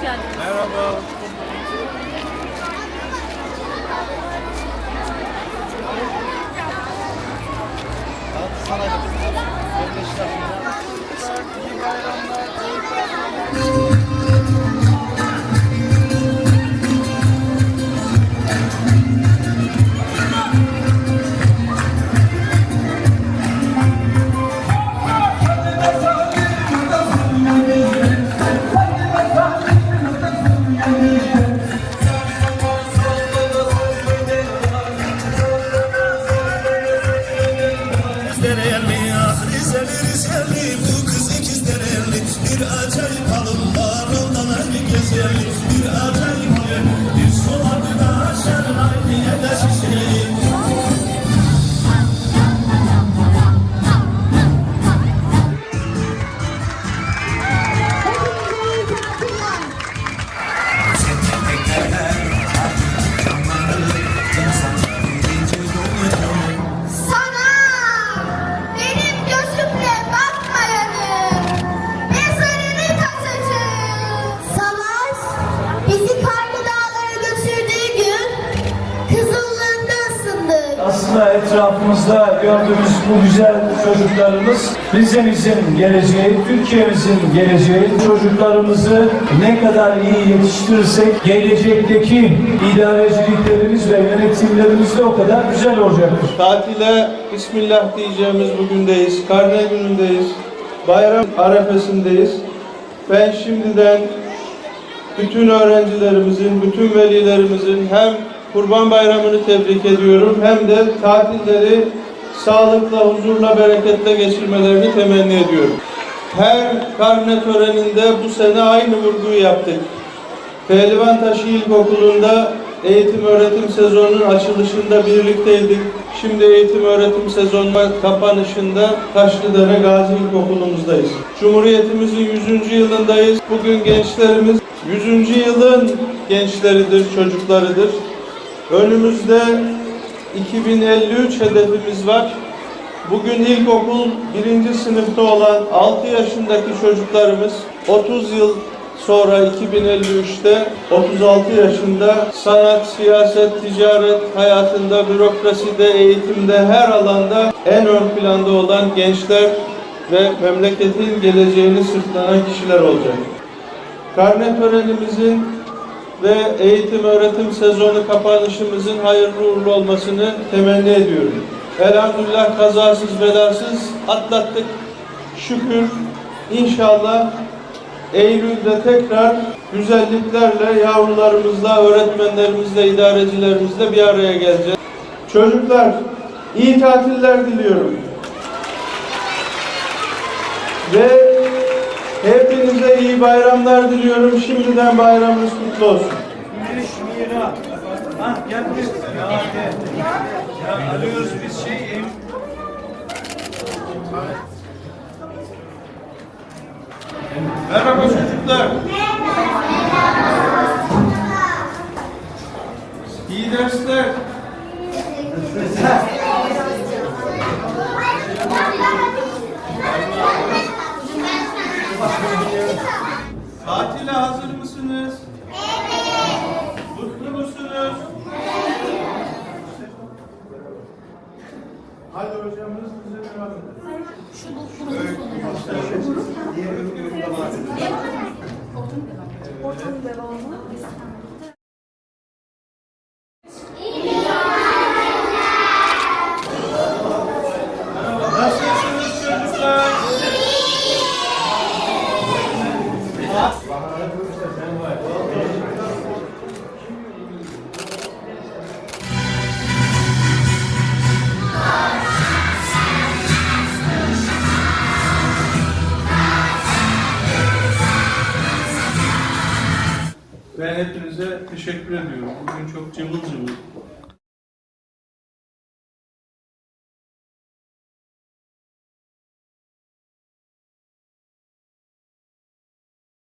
geldiniz. Merhaba. Dereli bu kız ikizler evli Bir acayip halım var ondan ayrı gezeli Bir acayip etrafımızda gördüğümüz bu güzel çocuklarımız Rize'mizin geleceği, Türkiye'mizin geleceği. Çocuklarımızı ne kadar iyi yetiştirirsek gelecekteki idareciliklerimiz ve yönetimlerimiz de o kadar güzel olacaktır. Tatile Bismillah diyeceğimiz bugündeyiz. Karne günündeyiz. Bayram arefesindeyiz. Ben şimdiden bütün öğrencilerimizin, bütün velilerimizin hem Kurban Bayramı'nı tebrik ediyorum hem de tatilleri sağlıkla, huzurla, bereketle geçirmelerini temenni ediyorum. Her karne töreninde bu sene aynı vurguyu yaptık. Pehlivantaşı İlkokulu'nda eğitim öğretim sezonunun açılışında birlikteydik. Şimdi eğitim öğretim sezonunun kapanışında Taşlıdere Gazi İlkokulumuzdayız. Cumhuriyetimizin 100. yılındayız. Bugün gençlerimiz 100. yılın gençleridir, çocuklarıdır. Önümüzde 2053 hedefimiz var. Bugün ilkokul birinci sınıfta olan 6 yaşındaki çocuklarımız 30 yıl sonra 2053'te 36 yaşında sanat, siyaset, ticaret hayatında, bürokraside, eğitimde her alanda en ön planda olan gençler ve memleketin geleceğini sırtlanan kişiler olacak. Karne törenimizin ve eğitim öğretim sezonu kapanışımızın hayırlı uğurlu olmasını temenni ediyorum. Elhamdülillah kazasız belasız atlattık. Şükür inşallah Eylül'de tekrar güzelliklerle yavrularımızla, öğretmenlerimizle, idarecilerimizle bir araya geleceğiz. Çocuklar iyi tatiller diliyorum. Ve hepinize iyi bayramlar diliyorum. Şimdiden bayramınız kutlu olsun. Güneş Mira. Ha gel biz. Ya. Ya alıyoruz biz şey. Merhaba çocuklar. İyi dersler. Edelim. Nasılsınız teşekkür ediyorum. Bugün çok cıvıl cıvıl,